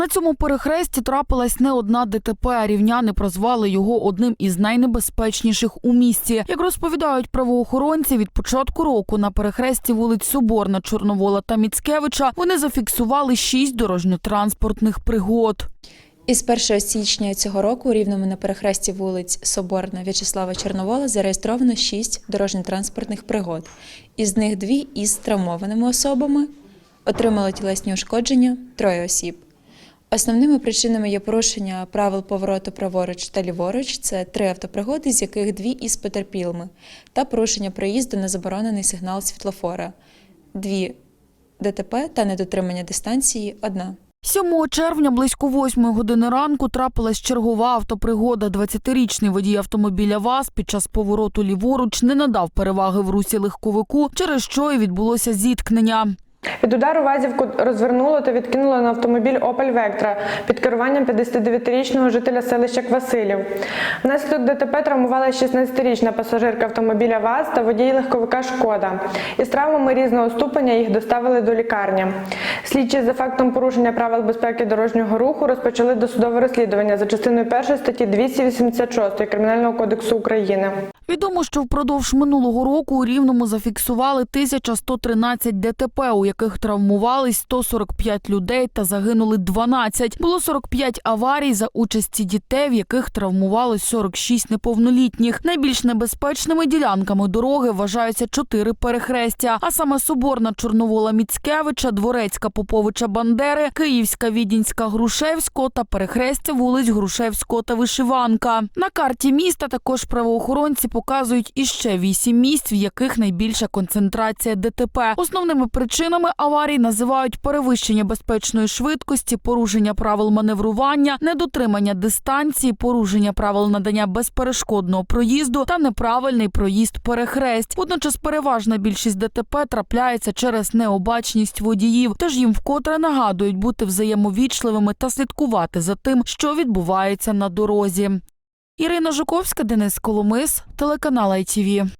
На цьому перехресті трапилась не одна ДТП. Рівняни прозвали його одним із найнебезпечніших у місті. Як розповідають правоохоронці, від початку року на перехресті вулиць Соборна, Чорновола та Міцкевича вони зафіксували шість дорожньо-транспортних пригод. Із 1 січня цього року у Рівному на перехресті вулиць Соборна В'ячеслава Чорновола зареєстровано 6 дорожньо-транспортних пригод. Із них дві із травмованими особами отримали тілесні ушкодження троє осіб. Основними причинами є порушення правил повороту праворуч та ліворуч. Це три автопригоди, з яких дві із потерпілими, та порушення проїзду на заборонений сигнал світлофора. Дві ДТП та недотримання дистанції одна. 7 червня близько 8 години ранку трапилась чергова автопригода. 20-річний водій автомобіля ВАЗ під час повороту ліворуч не надав переваги в русі легковику, через що і відбулося зіткнення. Від удару вазівку розвернуло та відкинуло на автомобіль Opel Vectra під керуванням 59-річного жителя селища Квасилів. Внаслідок ДТП травмувалася 16-річна пасажирка автомобіля ВАЗ та водій легковика Шкода. Із травмами різного ступеня їх доставили до лікарні. Слідчі за фактом порушення правил безпеки дорожнього руху розпочали досудове розслідування за частиною 1 статті 286 Кримінального кодексу України. Відомо, що впродовж минулого року у Рівному зафіксували 1113 ДТП, у яких травмувались 145 людей та загинули 12. Було 45 аварій за участі дітей, в яких травмувалось 46 неповнолітніх. Найбільш небезпечними ділянками дороги вважаються чотири перехрестя, а саме Соборна Чорновола Міцкевича, Дворецька Поповича Бандери, Київська Відінська Грушевського та перехрестя вулиць Грушевського та Вишиванка. На карті міста також правоохоронці показують іще вісім місць, в яких найбільша концентрація ДТП. Основними причинами аварій називають перевищення безпечної швидкості, порушення правил маневрування, недотримання дистанції, порушення правил надання безперешкодного проїзду та неправильний проїзд перехресть. Водночас переважна більшість ДТП трапляється через необачність водіїв, тож їм вкотре нагадують бути взаємовічливими та слідкувати за тим, що відбувається на дорозі. Ірина Жуковська, Денис Коломис, телеканал ITV.